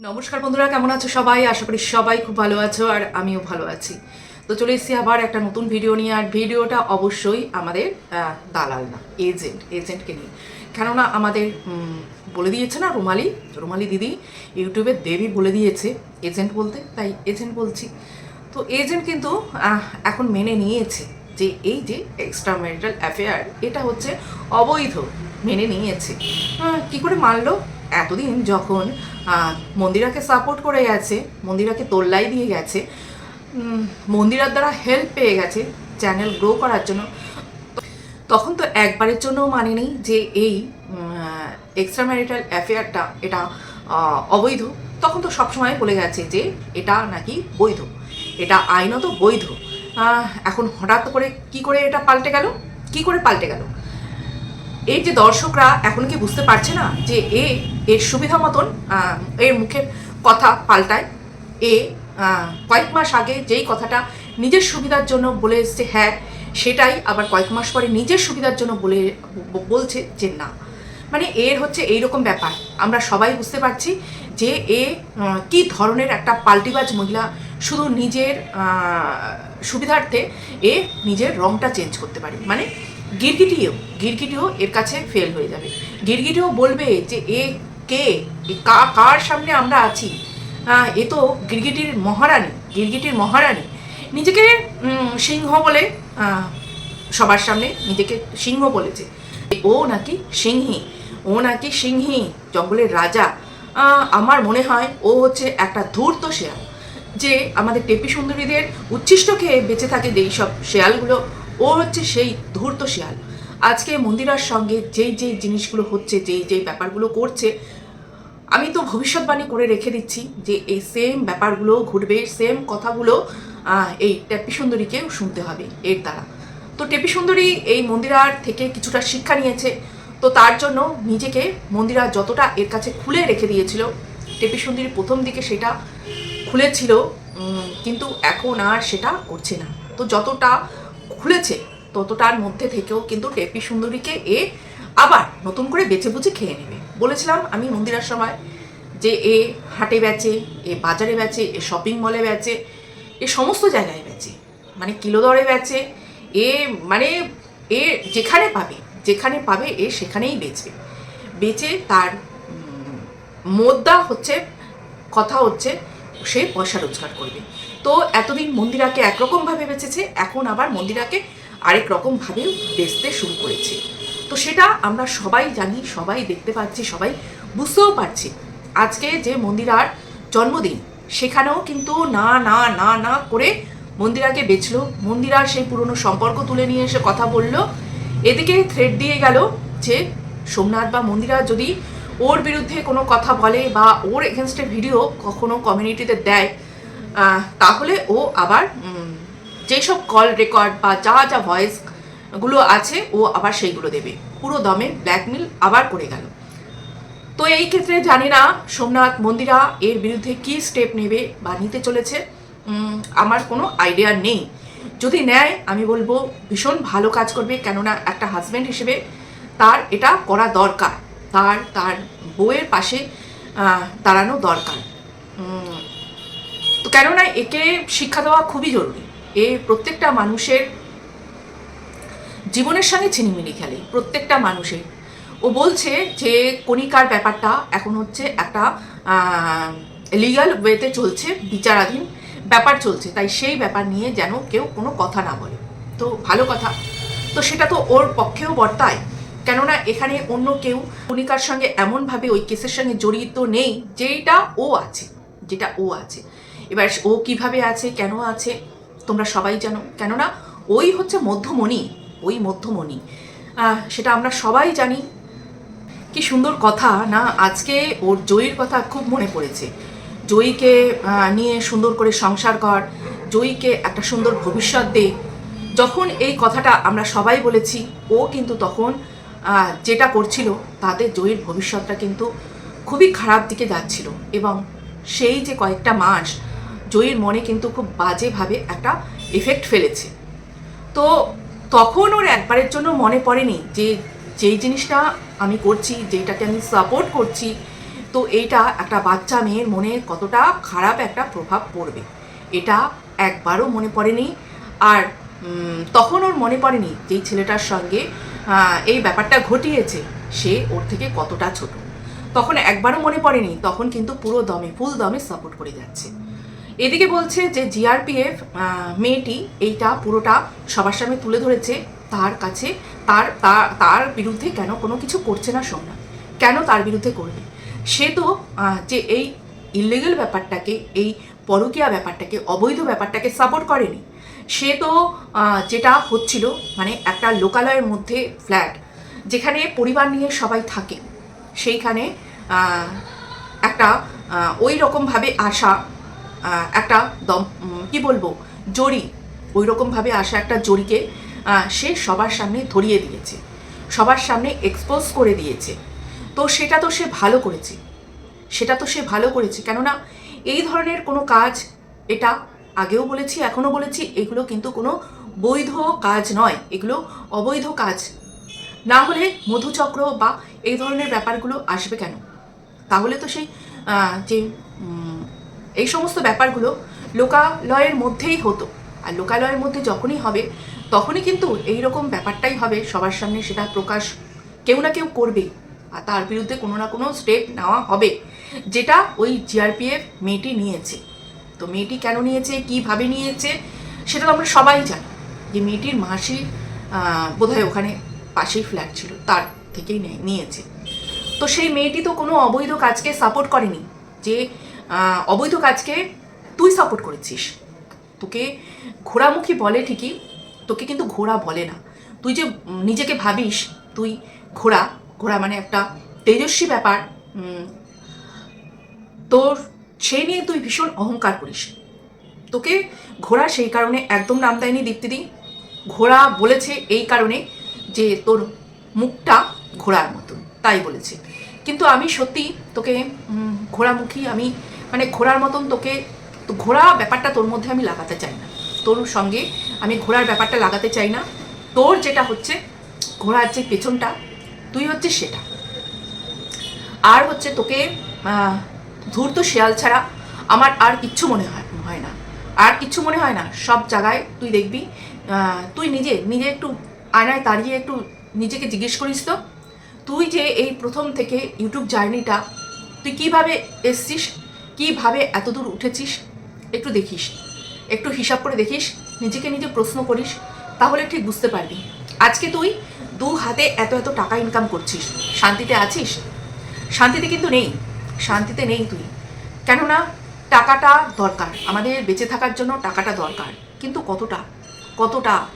নমস্কার বন্ধুরা, কেমন আছো সবাই? আশা করি সবাই খুব ভালো আছো আর আমিও ভালো আছি। তো চলে এসেছি আবার একটা নতুন ভিডিও নিয়ে, আর ভিডিওটা অবশ্যই আমাদের দালাল না এজেন্ট এজেন্টকে নিয়ে। কেননা আমাদের বলে দিয়েছে না রুমালি? রুমালি দিদি ইউটিউবে দেবী বলে দিয়েছে এজেন্ট বলতে, তাই এজেন্ট বলছি। তো এজেন্ট কিন্তু এখন মেনে নিয়েছে যে এই যে এক্সট্রা ম্যারিটাল অ্যাফেয়ার এটা হচ্ছে অবৈধ, মেনে নিয়েছে। কি করে মানলো? এতদিন যখন মন্দিরাকে সাপোর্ট করে গেছে, মন্দিরাকে তোল্লাই দিয়ে গেছে মন্দিরার দ্বারা হেল্প পেয়ে গেছে চ্যানেল গ্রো করার জন্য, তখন তো একবারের জন্য মানেনি যে এই এক্সট্রা ম্যারিটাল অ্যাফেয়ারটা এটা অবৈধ। তখন তো সবসময় বলে গেছে যে এটা নাকি বৈধ। এটা আইনত বৈধ। এখন হঠাৎ করে কি করে এটা পাল্টে গেল? কি করে পাল্টে গেল? এই যে দর্শকরা এখন কি বুঝতে পারছে না যে এ এর সুবিধা মতন এর মুখের কথা পাল্টায়? এ কয়েক মাস আগে যেই কথাটা নিজের সুবিধার জন্য বলে এসছে হ্যাঁ সেটাই আবার কয়েক মাস পরে নিজের সুবিধার জন্য বলে বলছে যে না। মানে এর হচ্ছে এই রকম ব্যাপার। আমরা সবাই বুঝতে পারছি যে এ কি ধরনের একটা পাল্টিবাজ মহিলা শুধু নিজের সুবিধার্থে এ নিজের রংটা চেঞ্জ করতে পারে। মানে গিরগিটিও গিরগিটিও এর কাছে ফেল হয়ে যাবে। গিরগিটিও বলবে যে, এ কে? কার সামনে আমরা আছি? এ তো গিরগিটির মহারানী গিরগিটির মহারানী। নিজেকে সিংহ বলে সবার সামনে নিজেকে সিংহ বলেছে। ও নাকি সিংহী, ও নাকি সিংহী, জঙ্গলের রাজা। আমার মনে হয় ও হচ্ছে একটা ধূর্ত শেয়াল। যে আমাদের টেপি সুন্দরীদের উচ্ছিষ্ট খেয়ে বেঁচে থাকে যেই সব শেয়ালগুলো ও হচ্ছে সেই ধূর্ত শেয়াল। আজকে মন্দিরার সঙ্গে যেই যেই জিনিসগুলো হচ্ছে, যেই যেই ব্যাপারগুলো করছে, আমি তো ভবিষ্যৎবাণী করে রেখে দিচ্ছি যে এই সেম ব্যাপারগুলো ঘটবে সেম কথাগুলো এই টেপি সুন্দরীকেও শুনতে হবে এর দ্বারা। তো টেপি সুন্দরী এই মন্দিরার থেকে কিছুটা শিক্ষা নিয়েছে, তো তার জন্য নিজেকে মন্দিরা যতটা এর কাছে খুলে রেখে দিয়েছিল, টেপি সুন্দরী প্রথম দিকে সেটা খুলেছিল কিন্তু এখন আর সেটা করছে না। তো যতটা খুলেছে, ততটার মধ্যে থেকেও কিন্তু টেপি সুন্দরীকে এ আবার নতুন করে বেছে বুঝে খেয়ে নেবে। বলেছিলাম আমি মন্দিরার সময় যে এ হাটে বেচে, এ বাজারে বেচে, এ শপিং মলে বেচে, এ সমস্ত জায়গায় বেচে মানে কিলো দরে বেচে, এ মানে এ যেখানে পাবে যেখানে পাবে এ সেখানেই বেচবে। বেচে তার মোদ্দা হচ্ছে, কথা হচ্ছে, সে পয়সা রোজগার করবে। তো এতদিন মন্দিরাকে একরকমভাবে বেঁচেছে, এখন আবার মন্দিরাকে আরেক রকমভাবেও বেচতে শুরু করেছে। তো সেটা আমরা সবাই জানি, সবাই দেখতে পাচ্ছি, সবাই বুঝতেও পারছি। আজকে যে মন্দিরার জন্মদিন, সেখানেও কিন্তু না না না না করে মন্দিরাকে বেচলো। মন্দিরার সেই পুরনো সম্পর্ক তুলে নিয়ে এসে কথা বলল। এদিকে থ্রেড দিয়ে গেল যে সোমনাথ বা মন্দিরা যদি ওর বিরুদ্ধে কোনো কথা বলে বা ওর এগেনস্টে ভিডিও কখনো কমিউনিটিতে দেয় তাহলে ও আবার যেসব কল রেকর্ড বা যা যা ভয়েসগুলো আছে, ও আবার সেইগুলো দেবে। পুরো দমে ব্ল্যাকমেল আবার করে গেল। তো এই ক্ষেত্রে জানি না, সোমনাথ মন্দিরা এর বিরুদ্ধে কি স্টেপ নেবে বা নিতে চলেছে আমার কোনো আইডিয়া নেই। যদি নেয়, আমি বলব, ভীষণ ভালো কাজ করবে, কেননা একটা হাজব্যান্ড হিসেবে তার এটা করা দরকার। তার তার বউয়ের পাশে দাঁড়ানো দরকার। তো কেননা একে শিক্ষা দেওয়া খুবই জরুরি। এ প্রত্যেকটা মানুষের জীবনের সঙ্গে ছিনিমিনি খেলে, প্রত্যেকটা মানুষের। ও বলছে যে কণিকার ব্যাপারটা এখন হচ্ছে একটা লিগাল ওয়েতে চলছে, বিচারাধীন ব্যাপার চলছে। তাই সেই ব্যাপার নিয়ে যেন কেউ কোনো কথা না বলে। তো ভালো কথা। তো সেটা তো ওর পক্ষেও বর্তায়। কেননা এখানে অন্য কেউ কণিকার সঙ্গে এমনভাবে ওই কেসের সঙ্গে জড়িত নেই, যেটা ও আছে, যেটা ও আছে। এবার ও কীভাবে আছে, কেন আছে, তোমরা সবাই জানো। কেননা ওই হচ্ছে মধ্যমণি, ওই মধ্যমণি। সেটা আমরা সবাই জানি। কি সুন্দর কথা, না? আজকে ওর জয়ীর কথা খুব মনে পড়েছে। জয়ীকে নিয়ে সুন্দর করে সংসার কর, জয়ীকে একটা সুন্দর ভবিষ্যৎ দে। যখন এই কথাটা আমরা সবাই বলেছি, ও কিন্তু তখন যেটা করছিল, তাতে জয়ীর ভবিষ্যৎটা কিন্তু খুবই খারাপ দিকে যাচ্ছিল। এবং সেই যে কয়েকটা মাস জয়ীর মনে কিন্তু খুব বাজেভাবে একটা এফেক্ট ফেলেছে। তো তখন ওর একবারের জন্য মনে পড়েনি যে যেই জিনিসটা আমি করছি যেটাকে আমি সাপোর্ট করছি, তো তো এইটা একটা বাচ্চা মেয়ের মনে কতটা খারাপ একটা প্রভাব পড়বে। এটা একবারও মনে পড়েনি। আর তখন ওর মনে পড়েনি যেই ছেলেটার সঙ্গে এই ব্যাপারটা ঘটিয়েছে, সে ওর থেকে কতটা ছোট। তখন একবারও মনে পড়েনি, তখন কিন্তু পুরো দমে ফুল দমে সাপোর্ট করে যাচ্ছে। এদিকে বলছে যে জিআরপিএফ মেয়েটি এইটা পুরোটা সবার সামনে তুলে ধরেছে তার কাছে। তার তার বিরুদ্ধে কেন কোনো কিছু করছে না সোমনাথ কেন তার বিরুদ্ধে করবে? সে তো যে এই ইলিগেল ব্যাপারটাকে, এই পরকীয়া ব্যাপারটাকে, অবৈধ ব্যাপারটাকে সাপোর্ট করেনি। সে তো যেটা হচ্ছিল মানে একটা লোকালয়ের মধ্যে ফ্ল্যাট যেখানে পরিবার নিয়ে সবাই থাকে। সেইখানে একটা ওই রকমভাবে আসা একটা দম কি বলব জড়ি ওই রকমভাবে আসা একটা জড়িকে সে সবার সামনে ধরিয়ে দিয়েছে, সবার সামনে এক্সপোজ করে দিয়েছে। তো সেটা তো সে ভালো করেছে, সেটা তো সে ভালো করেছে, কেননা এই ধরনের কোনো কাজ, এটা আগেও বলেছি, এখনও বলেছি, এগুলো কিন্তু কোনো বৈধ কাজ নয়, এগুলো অবৈধ কাজ। না হলে মধুচক্র বা এই ধরনের ব্যাপারগুলো আসবে কেন? তাহলে তো সেই যে এই সমস্ত ব্যাপারগুলো লোকালয়ের মধ্যেই হতো। আর লোকালয়ের মধ্যে যখনই হবে, তখনই কিন্তু এই রকম ব্যাপারটাই হবে, সবার সামনে সেটা প্রকাশ কেউ না কেউ করবে। আর তার বিরুদ্ধে কোনো না কোনো স্টেপ নেওয়া হবে, যেটা ওই জিআরপিএফ মেয়েটি নিয়েছে। তো মেয়েটি কেন নিয়েছে, কীভাবে নিয়েছে, সেটা তো আমরা সবাই জানি। যে মেয়েটির মাসি বোধহয় ওখানে পাশেই ফ্ল্যাট ছিল, তার থেকেই নিয়েছে। তো সেই মেয়েটি তো কোনো অবৈধ কাজকে সাপোর্ট করেনি। যে অবৈধ কাজকে তুই সাপোর্ট করেছিস। তোকে ঘোড়ামুখী বলে ঠিকই, তোকে কিন্তু ঘোড়া বলে না। তুই যে নিজেকে ভাবিস, তুই ঘোড়া ঘোড়া মানে একটা তেজস্বী ব্যাপার তোর, সেই নিয়ে তুই ভীষণ অহংকার করিস। তোকে ঘোড়া সেই কারণে একদম নাম দেয়নি দীপ্তিদি। ঘোড়া বলেছে এই কারণে যে তোর মুখটা ঘোড়ার মতন, তাই বলেছে। কিন্তু আমি সত্যি তোকে ঘোড়ামুখী আমি মানে ঘোড়ার মতন তোকে ঘোড়া ব্যাপারটা তোর মধ্যে আমি লাগাতে চাই না। তোর সঙ্গে আমি ঘোড়ার ব্যাপারটা লাগাতে চাই না। তোর যেটা হচ্ছে ঘোড়ার যে পেছনটা, তুই হচ্ছে সেটা। আর হচ্ছে তোকে ধূর্ত শেয়াল ছাড়া আমার আর কিচ্ছু মনে হয় হয় না। আর কিচ্ছু মনে হয় না, সব জায়গায় তুই দেখবি তুই নিজে নিজে একটু আয়নায় দাঁড়িয়ে একটু নিজেকে জিজ্ঞেস করিস তো, তুই যে এই প্রথম থেকে ইউটিউব জার্নিটা তুই কীভাবে এসছিস কীভাবে এত দূর উঠেছিস? একটু দেখিস। একটু হিসাব করে দেখিস। নিজেকে নিজে প্রশ্ন করিস। তাহলে ঠিক বুঝতে পারবি। আজকে তুই দু হাতে এত এত টাকা ইনকাম করছিস। শান্তিতে আছিস? শান্তিতে কিন্তু নেই। শান্তিতে নেই তুই। কেননা টাকাটা দরকার। আমাদের বেঁচে থাকার জন্য টাকাটা দরকার। কিন্তু কতটা? কতটা?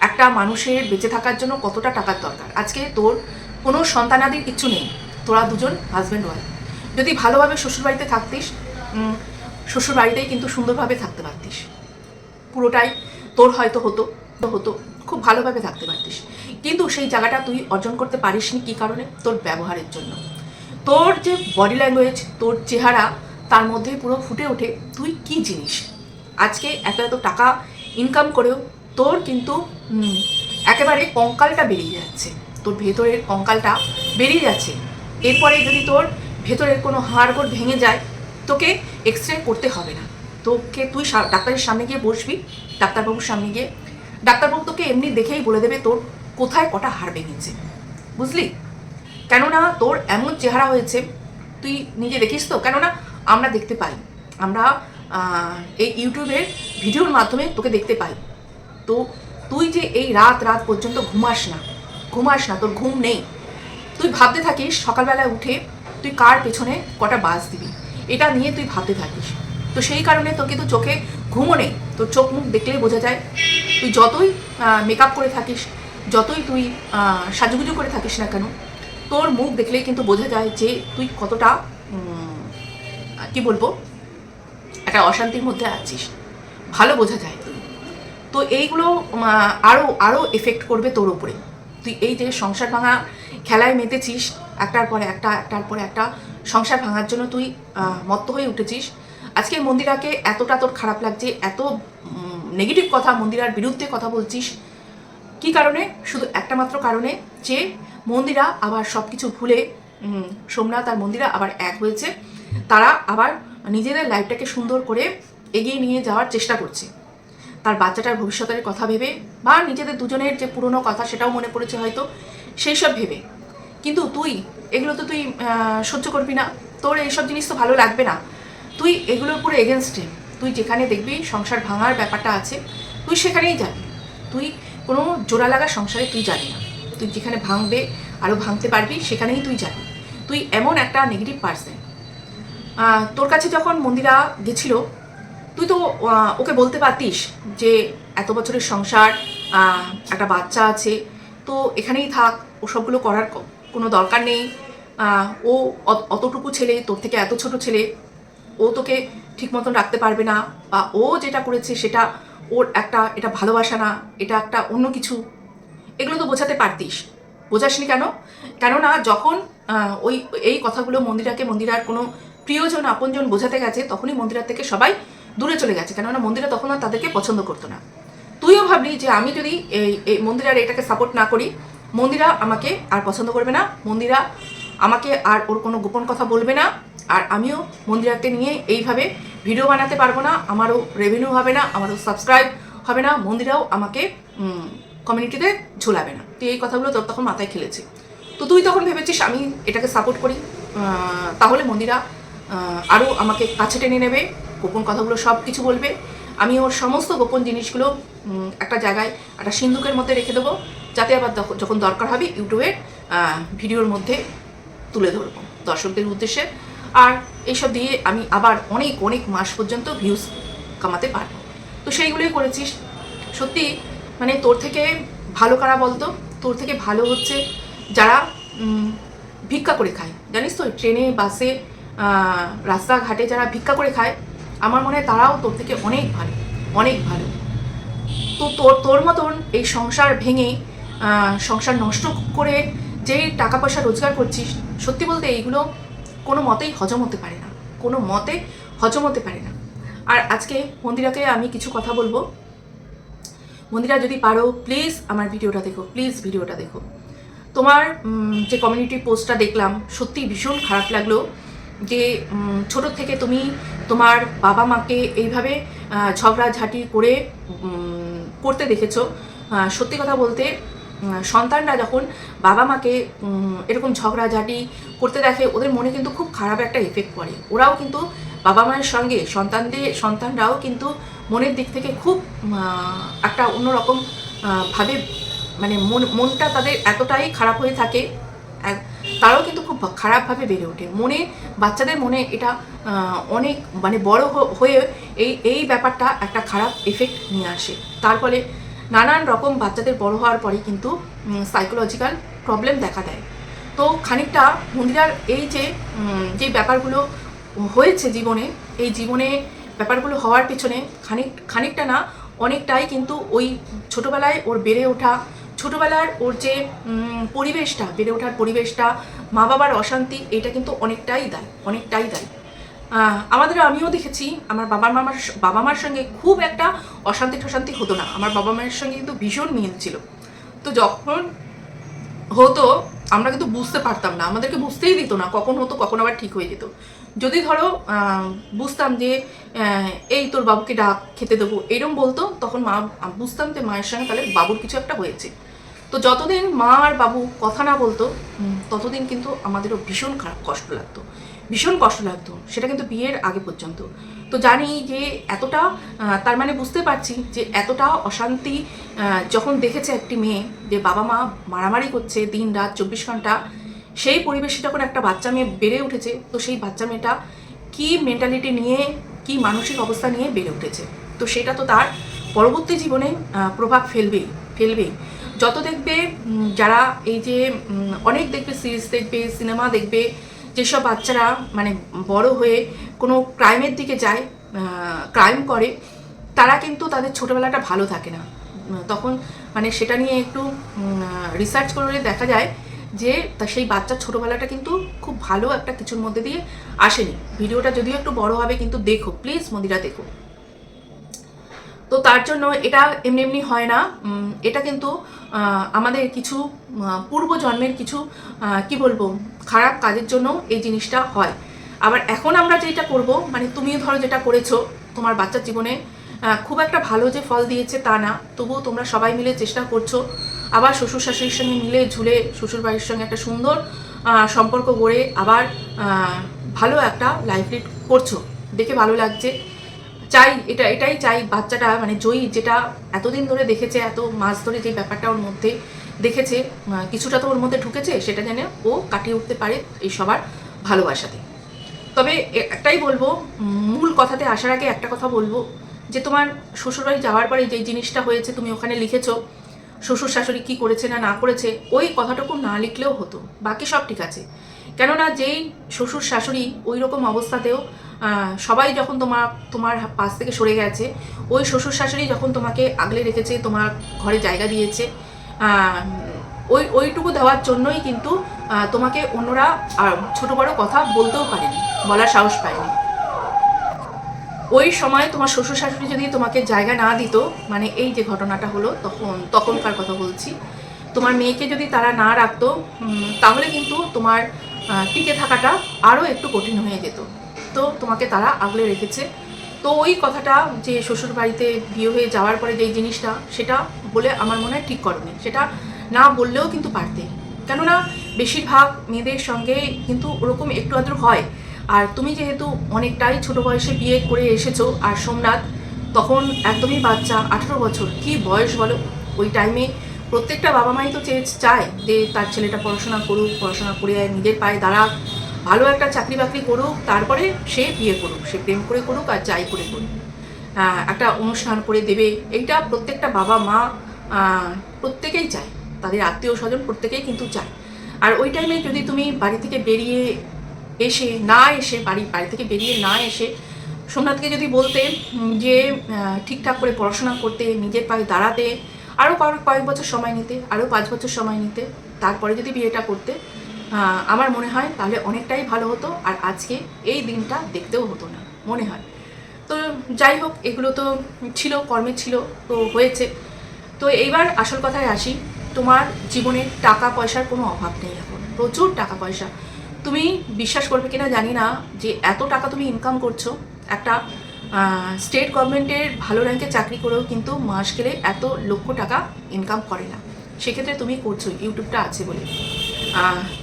একটা মানুষের বেঁচে থাকার জন্য কতটা টাকার দরকার? আজকে তোর কোনো সন্তানাদির কিচ্ছু নেই। তোরা দুজন হাজব্যান্ড ওয়াইফ যদি ভালোভাবে শ্বশুরবাড়িতে থাকতিস শ্বশুরবাড়িতেই কিন্তু সুন্দরভাবে থাকতে পারতিস। পুরোটাই তোর হয়তো হতো হতো, খুব ভালোভাবে থাকতে পারতিস। কিন্তু সেই জায়গাটা তুই অর্জন করতে পারিসনি কী কারণে? তোর ব্যবহারের জন্য। তোর যে বডি ল্যাঙ্গুয়েজ তোর চেহারা, তার মধ্যে পুরো ফুটে ওঠে তুই কি জিনিস? আজকে এত এত টাকা ইনকাম করেও তোর কিন্তু একেবারে কঙ্কালটা বেরিয়ে যাচ্ছে। তোর ভেতরের কঙ্কালটা বেরিয়ে যাচ্ছে। এরপরে যদি তোর ভেতরের কোনো হাড়গোড় ভেঙে যায়, তোকে এক্স রে করতে হবে না। তোকে তুই ডাক্তারের সামনে গিয়ে বসবি, ডাক্তারবাবুর সামনে গিয়ে। ডাক্তারবাবু তোকে এমনি দেখেই বলে দেবে তোর কোথায় কটা হাড় ভেঙেছে। বুঝলি? কেননা তোর এমন চেহারা হয়েছে, তুই নিজে দেখিস তো, কেননা আমরা দেখতে পাই। আমরা এই ইউটিউবের ভিডিওর মাধ্যমে তোকে দেখতে পাই। তো তুই যে এই রাত রাত পর্যন্ত ঘুমাস না ঘুমাস না, তোর ঘুম নেই। তুই ভাবতে থাকিস, সকালবেলায় উঠে তুই কার পেছনে কটা বাস দিবি? এটা নিয়ে তুই ভাবতে থাকিস। তো সেই কারণে তোকে তো চোখে ঘুমো নেই। তোর চোখ মুখ দেখলেই বোঝা যায়। তুই যতই মেকআপ করে থাকিস যতই তুই সাজুগুজু করে থাকিস না কেন তোর মুখ দেখলেই কিন্তু বোঝা যায় যে তুই কতটা কি বলব একটা অশান্তির মধ্যে আছিস। ভালো বোঝা যায়। তুই তো এইগুলো উম, আহ, আরও আরও এফেক্ট করবে তোর উপরে। তুই এই যে সংসার ভাঙা খেলায় মেতেছিস একটার পরে একটা, একটার পরে একটা সংসার ভাঙার জন্য তুই মত্ত হয়ে উঠেছিস। আজকে মন্দিরাকে এতটা তোর খারাপ লাগছে, এত নেগেটিভ কথা মন্দিরার বিরুদ্ধে কথা বলছিস। কি কারণে? শুধু একটা মাত্র কারণে যে মন্দিরা আবার সব কিছু ভুলে সোমনাথ আর মন্দিরা আবার এক হয়েছে। তারা আবার নিজেদের লাইফটাকে সুন্দর করে এগিয়ে নিয়ে যাওয়ার চেষ্টা করছে। তার বাচ্চাটার ভবিষ্যতের কথা ভেবে বা নিজেদের দুজনের যে পুরনো কথা সেটাও মনে পড়েছে হয়তো সেই সব ভেবে। কিন্তু তুই, এগুলো তো তুই সহ্য করবি না। তোর এইসব জিনিস তো ভালো লাগবে না। তুই এগুলোর পুরো এগেনস্টে তুই যেখানে দেখবি সংসার ভাঙার ব্যাপারটা আছে, তুই সেখানেই যাবি। তুই কোনো জোড়া লাগা সংসারে তুই যাবি না। তুই যেখানে ভাঙবে আরও ভাঙতে পারবি, সেখানেই তুই যাবি। তুই এমন একটা নেগেটিভ পার্সন তোর কাছে যখন মন্দিরা গেছিল, তুই তো ওকে বলতে পারতিস যে এত বছরের সংসার একটা বাচ্চা আছে, তো এখানেই থাক, ও সবগুলো করার কোনো দরকার নেই। ও অতটুকু ছেলে, তোর থেকে এত ছোট ছেলে, ও তোকে ঠিক মতন রাখতে পারবে না বা ও যেটা করেছে সেটা ওর একটা, এটা ভালোবাসা না, এটা একটা অন্য কিছু। এগুলো তো বোঝাতে পারতিস। বোঝাসনি কেন? কেননা যখন ওই, এই কথাগুলো মন্দিরাকে, মন্দিরার কোনো প্রিয়জন, আপনজন বোঝাতে গেছে, তখনই মন্দিরার থেকে সবাই দূরে চলে গেছে। কেননা মন্দিরা তখন আর তাদেরকে পছন্দ করতো না। তুইও ভাবলি যে আমি যদি এই মন্দিরার এটাকে সাপোর্ট না করি মন্দিরা আমাকে আর পছন্দ করবে না, মন্দিরা আমাকে আর ওর কোনো গোপন কথা বলবে না, আর আমিও মন্দিরাকে নিয়ে এইভাবে ভিডিও বানাতে পারব না, আমারও রেভিনিউ হবে না, আমারও সাবস্ক্রাইব হবে না, মন্দিরাও আমাকে কমিউনিটিতে ঝোলাবে না। তুই এই কথাগুলো তোর তখন মাথায় খেলেছি। তো তুই তখন ভেবেছিস আমি এটাকে সাপোর্ট করি তাহলে মন্দিরা আরও আমাকে কাছে টেনে নেবে, গোপন কথাগুলো সব কিছু বলবে। আমি ওর সমস্ত গোপন জিনিসগুলো একটা জায়গায়, একটা সিন্ধুকের মধ্যে রেখে দেবো যাতে আবার যখন দরকার হবে ইউটিউবের ভিডিওর মধ্যে তুলে ধরবো দর্শকদের উদ্দেশ্যে। আর এইসব দিয়ে আমি আবার অনেক অনেক মাস পর্যন্ত ভিউজ কামাতে পারব। তো সেইগুলোই করেছিস সত্যি মানে তোর থেকে ভালো কারা বলতো? তোর থেকে ভালো হচ্ছে যারা ভিক্ষা করে খায়। জানিস তো, ট্রেনে, বাসে রাস্তাঘাটে যারা ভিক্ষা করে খায়, আমার মনে হয় তারাও তোর থেকে অনেক ভালো অনেক ভালো। তো তোর তোর মতন এই সংসার ভেঙে সংসার নষ্ট করে যে টাকা পয়সা রোজগার করছিস সত্যি বলতে এইগুলো কোনো মতেই হজম হতে পারে না। কোনো মতে হজম হতে পারে না। আর আজকে মন্দিরাকে আমি কিছু কথা বলব। মন্দিরা, যদি পারো প্লিজ আমার ভিডিওটা দেখো প্লিজ ভিডিওটা দেখো। তোমার যে কমিউনিটি পোস্টটা দেখলাম সত্যি ভীষণ খারাপ লাগল যে ছোট থেকে তুমি তোমার বাবা মাকে এইভাবে ঝগড়াঝাটি করে করতে দেখেছ। সত্যি কথা বলতে সন্তানরা যখন বাবা মাকে এরকম ঝগড়াঝাটি করতে দেখে, ওদের মনে কিন্তু খুব খারাপ একটা এফেক্ট পড়ে। ওরাও কিন্তু বাবা মায়ের সঙ্গে সন্তানদের, সন্তানরাও কিন্তু মনের দিক থেকে খুব একটা অন্যরকম ভাবে মানে মন, মনটা তাদের এতটাই খারাপ হয়ে থাকে তারাও কিন্তু খুব খারাপভাবে বেড়ে ওঠে। মনে, বাচ্চাদের মনে এটা অনেক মানে বড় হয়ে এই এই ব্যাপারটা একটা খারাপ এফেক্ট নিয়ে আসে। তার ফলে নানান রকম বাচ্চাদের বড় হওয়ার পরে কিন্তু সাইকোলজিক্যাল প্রবলেম দেখা দেয়। তো খানিকটা মন্দিরার এই যে যে ব্যাপারগুলো হয়েছে জীবনে, এই জীবনে ব্যাপারগুলো হওয়ার পিছনে খানিক, খানিকটা না অনেকটাই কিন্তু ওই ছোটোবেলায় ওর বেড়ে ওঠা, ছোটোবেলার ওর যে পরিবেশটা, বেড়ে ওঠার পরিবেশটা মা বাবার অশান্তি, এটা কিন্তু অনেকটাই দায় অনেকটাই দায়। আমাদের আমিও দেখেছি, আমার বাবা মামার বাবা মার সঙ্গে খুব একটা অশান্তি টশান্তি হতো না। আমার বাবা মায়ের সঙ্গে কিন্তু ভীষণ মিল ছিল। তো যখন হতো, আমরা কিন্তু বুঝতে পারতাম না, আমাদেরকে বুঝতেই দিত না কখন হতো, কখন আবার ঠিক হয়ে যেত। যদি ধরো বুঝতাম যে এই তোর বাবুকে ডাক, খেতে দেবো, এরম বলতো, তখন মা বুঝতাম যে মায়ের সঙ্গে তাহলে বাবুর কিছু একটা হয়েছে। তো যতদিন মা আর বাবু কথা না বলতো ততদিন কিন্তু আমাদেরও ভীষণ খারাপ কষ্ট লাগতো। ভীষণ কষ্ট লাগতো। সেটা কিন্তু বিয়ের আগে পর্যন্ত। তো জানি যে এতটা তার মানে বুঝতে পারছি যে এতটা অশান্তি যখন দেখেছে একটি মেয়ে যে বাবা মা মারামারি করছে দিন রাত চব্বিশ ঘণ্টা, সেই পরিবেশে যখন একটা বাচ্চা মেয়ে বেড়ে উঠেছে, তো সেই বাচ্চা মেয়েটা কী মেন্টালিটি নিয়ে, কি মানসিক অবস্থা নিয়ে বেড়ে উঠেছে? তো সেটা তো তার পরবর্তী জীবনে প্রভাব ফেলবেই ফেলবেই। যত দেখবে যারা এই যে অনেক দেখবে সিরিজ দেখবে সিনেমা দেখবে যেসব বাচ্চারা মানে বড় হয়ে কোনো ক্রাইমের দিকে যায় ক্রাইম করে, তারা কিন্তু তাদের ছোটোবেলাটা ভালো থাকে না। তখন মানে সেটা নিয়ে একটু রিসার্চ করে দেখা যায় যে তা সেই বাচ্চার ছোটোবেলাটা কিন্তু খুব ভালো একটা কিছুর মধ্যে দিয়ে আসেনি। ভিডিওটা যদিও একটু বড় হবে, কিন্তু দেখো প্লিজ মন্দিরা দেখো। তো তার জন্য এটা এমনি এমনি হয় না। এটা কিন্তু আমাদের কিছু আহ, পূর্ব জন্মের কিছু কি বলব খারাপ কাজের জন্য এই জিনিসটা হয়। আবার এখন আমরা যেটা করব মানে তুমিও ধরো যেটা করেছ তোমার বাচ্চার জীবনে খুব একটা ভালো যে ফল দিয়েছে তা না তবুও তোমরা সবাই মিলে চেষ্টা করছ। আবার শ্বশুর শাশুড়ির সঙ্গে মিলে ঝুলে শ্বশুর বাড়ির সঙ্গে একটা সুন্দর সম্পর্ক গড়ে আবার ভালো একটা লাইফ লিড করছ। দেখে ভালো লাগছে। চাই, এটা, এটাই চাই, বাচ্চাটা মানে জয়ী, যেটা এতদিন ধরে দেখেছে, এত মাস ধরে যে ব্যাপারটা ওর মধ্যে দেখেছে কিছুটা তো ওর মধ্যে ঢুকেছে, সেটা যেন ও কাটিয়ে উঠতে পারে এই সবার ভালোবাসাতে। তবে একটাই বলব, মূল কথাতে আসার আগে একটা কথা বলব, যে তোমার শ্বশুরবাড়ি যাওয়ার পরে যে জিনিসটা হয়েছে, তুমি ওখানে লিখেছো, শ্বশুর শাশুড়ি কী করেছে না না করেছে, ওই কথাটুকু না লিখলেও হতো, বাকি সব ঠিক আছে। কেননা যেই শ্বশুর শাশুড়ি ওই রকম অবস্থাতেও সবাই যখন তোমার তোমার পাশ থেকে সরে গেছে, ওই শ্বশুর শাশুড়ি যখন তোমাকে আগলে রেখেছে, তোমার ঘরে জায়গা দিয়েছে ওই, ওইটুকু দেওয়ার জন্যই কিন্তু তোমাকে অন্যরা ছোট বড় কথা বলতেও পারেনি, বলার সাহস পায়নি। ওই সময় তোমার শ্বশুর শাশুড়ি যদি তোমাকে জায়গা না দিত মানে এই যে ঘটনাটা হলো, তখন, তখনকার কথা বলছি, তোমার মেয়েকে যদি তারা না রাখতো তাহলে কিন্তু তোমার টিকে থাকাটা আরও একটু কঠিন হয়ে যেত। তো তোমাকে তারা আগলে রেখেছে। তো ওই কথাটা যে শ্বশুর বাড়িতে বিয়ে হয়ে যাওয়ার পরে যেই জিনিসটা, সেটা বলে আমার মনে হয় ঠিক করনি। সেটা না বললেও কিন্তু পারতে। কেননা বেশিরভাগ মেয়েদের সঙ্গে কিন্তু ওরকম একটু আধটু হয়। আর তুমি যেহেতু অনেকটাই ছোট বয়সে বিয়ে করে এসেছ আর সোমনাথ তখন একদমই বাচ্চা, আঠেরো বছর, কি বয়স বলো? ওই টাইমে প্রত্যেকটা বাবা মাই তো চেয়ে চায় যে তার ছেলেটা পড়াশোনা করুক, পড়াশোনা করে নিজের পায়ে দাঁড়াক ভালো একটা চাকরি বাকরি করুক, তারপরে সে বিয়ে করুক, সে প্রেম করে করুক আর যাই করে করুক। একটা অনুষ্ঠান করে দেবে, এইটা প্রত্যেকটা বাবা মা প্রত্যেকেই চায়। তাদের আত্মীয় স্বজন প্রত্যেকেই কিন্তু চায়। আর ওই টাইমে যদি তুমি বাড়ি থেকে বেরিয়ে এসে না এসে, বাড়ি বাড়ি থেকে বেরিয়ে না এসে সোমনাথকে যদি বলতে যে ঠিকঠাক করে পড়াশোনা করতে, নিজের পায়ে দাঁড়াতে আরও কয়েক বছর সময় নিতে আরও পাঁচ বছর সময় নিতে, তারপরে যদি বিয়েটা করতে আমার মনে হয় তাহলে অনেকটাই ভালো হতো আর আজকে এই দিনটা দেখতেও হতো না, মনে হয়। তো যাই হোক, এগুলো তো ছিল, কর্মে ছিল, তো হয়েছে। তো এইবার আসল কথায় আসি, তোমার জীবনে টাকা পয়সার কোনো অভাব নেই এখন, প্রচুর টাকা পয়সা। তুমি বিশ্বাস করবে কিনা জানি না যে এত টাকা তুমি ইনকাম করছ, একটা স্টেট গভর্নমেন্টের ভালো র্যাঙ্কে চাকরি করেও কিন্তু মাস গেলে এত লক্ষ টাকা ইনকাম করে না। সেক্ষেত্রে তুমি করছ ইউটিউবটা আছে বলে।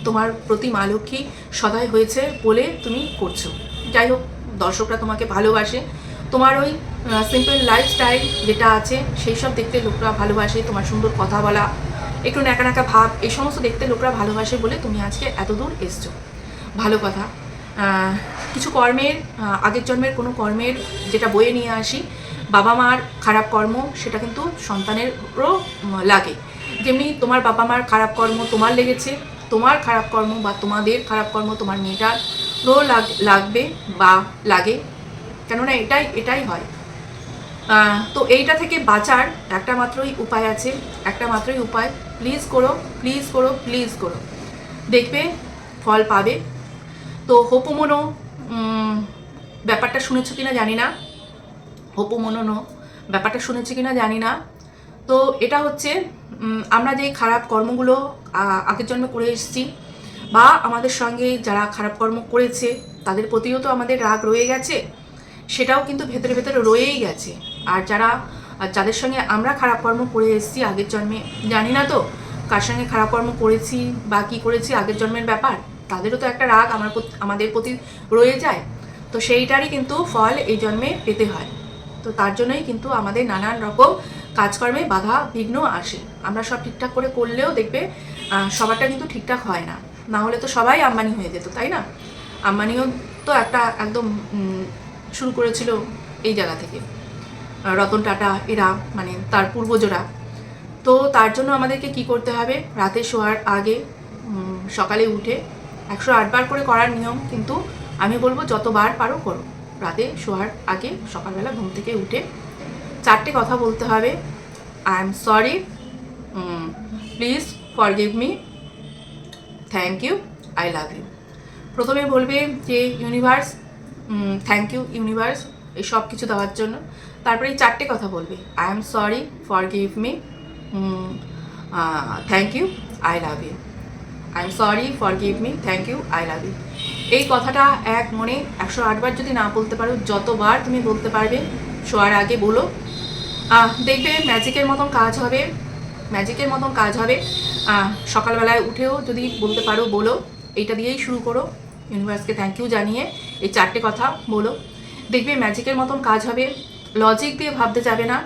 তোমার প্রতি মা লক্ষ্মী সদাই হয়েছে বলে তুমি করছ। যাই হোক, দর্শকরা তোমাকে ভালোবাসে। তোমার ওই সিম্পল লাইফস্টাইল যেটা আছে, সেই সব দেখতে লোকরা ভালোবাসে। তোমার সুন্দর কথা বলা, একটু ন্যাকা ন্যাকা ভাব, এই সমস্ত দেখতে লোকরা ভালোবাসে বলে তুমি আজকে এত দূর এসছো। ভালো কথা। কিছু কর্মের আগের জন্মের কোনো কর্মের যেটা বয়ে নিয়ে আসি, বাবা মার খারাপ কর্ম সেটা কিন্তু সন্তানেরও লাগে। যেমনি তোমার বাবা মার খারাপ কর্ম তোমার লেগেছে, তোমার খারাপ কর্ম বা তোমাদের খারাপ কর্ম তোমার মেয়েটারও লাগ- লাগবে বা লাগে। কেননা এটাই এটাই হয়। তো এইটা থেকে বাঁচার একটা মাত্রই উপায় আছে, একটা মাত্রই উপায়। প্লিজ করো প্লিজ করো প্লিজ করো। দেখবে, ফল পাবে। তো হপুমনো ব্যাপারটা শুনেছো কিনা জানি না। হপুমনো ব্যাপারটা শুনেছো কিনা জানি না। তো এটা হচ্ছে আমরা যে খারাপ কর্মগুলো আগের জন্মে করে এসেছি, বা আমাদের সঙ্গে যারা খারাপ কর্ম করেছে, তাদের প্রতিও তো আমাদের রাগ রয়ে গেছে, সেটাও কিন্তু ভেতরে ভেতরে রয়েই গেছে। আর যারা, যাদের সঙ্গে আমরা খারাপ কর্ম করে এসেছি আগের জন্মে, জানি না তো কার সঙ্গে খারাপ কর্ম করেছি বা কী করেছি আগের জন্মের ব্যাপার। তাদেরও তো একটা রাগ আমার আমাদের প্রতি রয়ে যায়। তো সেইটারই কিন্তু ফল এই জন্মে পেতে হয়। তো তার জন্যই কিন্তু আমাদের নানান রকম কাজকর্মে বাধা বিঘ্ন আসে। আমরা সব ঠিকঠাক করে করলেও দেখবে সবারটা কিন্তু ঠিকঠাক হয় না। না হলে তো সবাই আম্বানি হয়ে যেত, তাই না? আম্বানিও তো একটা একদম শুরু করেছিল এই জায়গা থেকে। রতন টাটা, এরা মানে তার পূর্বজরা। তো তার জন্য আমাদেরকে কি করতে হবে? রাতে শোয়ার আগে সকালে উঠে একশো আটবার করে করার নিয়ম, কিন্তু আমি বলব যতবার পারো করো। রাতে শোয়ার আগে সকালবেলা ঘুম থেকে উঠে চারটে কথা বলতে হবে। I am sorry please forgive me thank you I love you প্রথমে বলবে যে ইউনিভার্স থ্যাংক ইউ ইউনিভার্স এই সব কিছু দেওয়ার জন্য। তারপরে এই চারটে কথা বলবে। I am sorry forgive me thank you I love you I am sorry forgive me thank you I love you এই কথাটা এক মনে একশো আটবার যদি না বলতে পারো, যতবার তুমি বলতে পারবে, শোয়ার আগে বলো। দেখবে ম্যাজিকের মতন কাজ হবে ম্যাজিকের মতন কাজ হবে। সকালবেলায় উঠেও যদি বলতে পারো, বলো। এইটা দিয়েই শুরু করো। ইউনিভার্সকে থ্যাংক ইউ জানিয়ে এই চারটে কথা বলো। দেখবে ম্যাজিকের মতন কাজ হবে। লজিক দিয়ে ভাবতে যাবে না।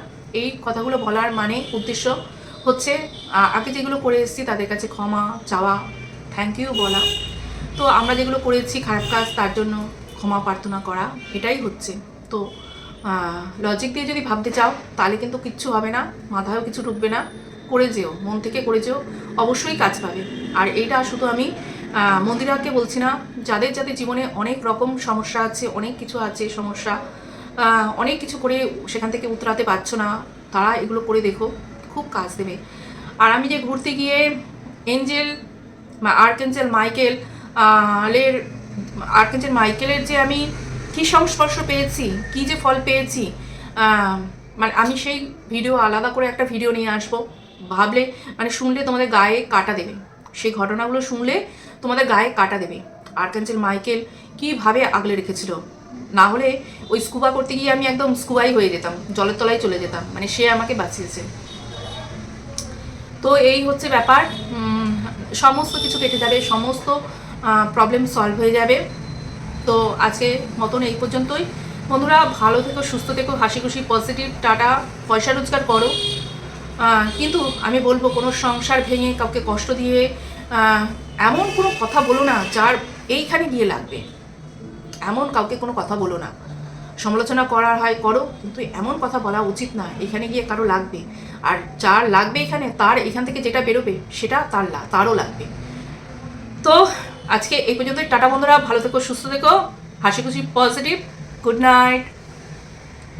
এই কথাগুলো বলার মানে উদ্দেশ্য হচ্ছে আগে যেগুলো করে এসেছি তাদের কাছে ক্ষমা চাওয়া। থ্যাংক ইউ বলা। তো আমরা যেগুলো করেছি, খারাপ কাজ, তার জন্য ক্ষমা প্রার্থনা করা, এটাই হচ্ছে। তো লজিক দিয়ে যদি ভাবতে চাও, তাহলে কিন্তু কিচ্ছু হবে না, মাথায়ও কিছু ঢুকবে না। করে যেও, মন থেকে করে যেও, অবশ্যই কাজ পাবে। আর এইটা শুধু আমি মন্দিরাকে বলছি না, যাদের যাদের জীবনে অনেক রকম সমস্যা আছে, অনেক কিছু আছে সমস্যা অনেক কিছু করে সেখান থেকে উতরাতে পারছ না, তারা এগুলো করে দেখো, খুব কাজ দেবে। আর আমি যে ঘুরতে গিয়ে এঞ্জেল আর্কেঞ্জেল মাইকেল লের আর্কেঞ্জেল মাইকেলের যে আমি কী সংস্পর্শ পেয়েছি, কী যে ফল পেয়েছি মানে আমি সেই ভিডিও আলাদা করে একটা ভিডিও নিয়ে আসব। ভাবলে মানে শুনলে তোমাদের গায়ে কাটা দেবে। সেই ঘটনাগুলো শুনলে তোমাদের গায়ে কাটা দেবে। আর্কাঞ্চেল মাইকেল কীভাবে আগলে রেখেছিল? না হলে ওই স্কুবা করতে গিয়ে আমি একদম স্কুবাই হয়ে যেতাম, জলের তলায় চলে যেতাম। মানে সে আমাকে বাঁচিয়েছে। তো এই হচ্ছে ব্যাপার। সমস্ত কিছু কেটে যাবে, সমস্ত প্রবলেম সলভ হয়ে যাবে। তো আজকে মতন এই পর্যন্তই। বন্ধুরা, ভালো থেকো, সুস্থ থেকো, হাসি খুশি পজিটিভ টাটা, পয়সা রোজগার করো। কিন্তু আমি বলব, কোনো সংসার ভেঙে কাউকে কষ্ট দিয়ে এমন কোনো কথা বলো না, যার এইখানে গিয়ে লাগবে। এমন কাউকে কোনো কথা বলো না। সমালোচনা করার হয়, করো, কিন্তু এমন কথা বলা উচিত না। এখানে গিয়ে কারও লাগবে। আর যার লাগবে এখানে, তার এখান থেকে যেটা বেরোবে, সেটা তার তারও লাগবে। তো আজকে এই পর্যন্ত টাটা বন্ধুরা, ভালো থেকো, সুস্থ থেকো। হাসি খুশি পজিটিভ গুড নাইট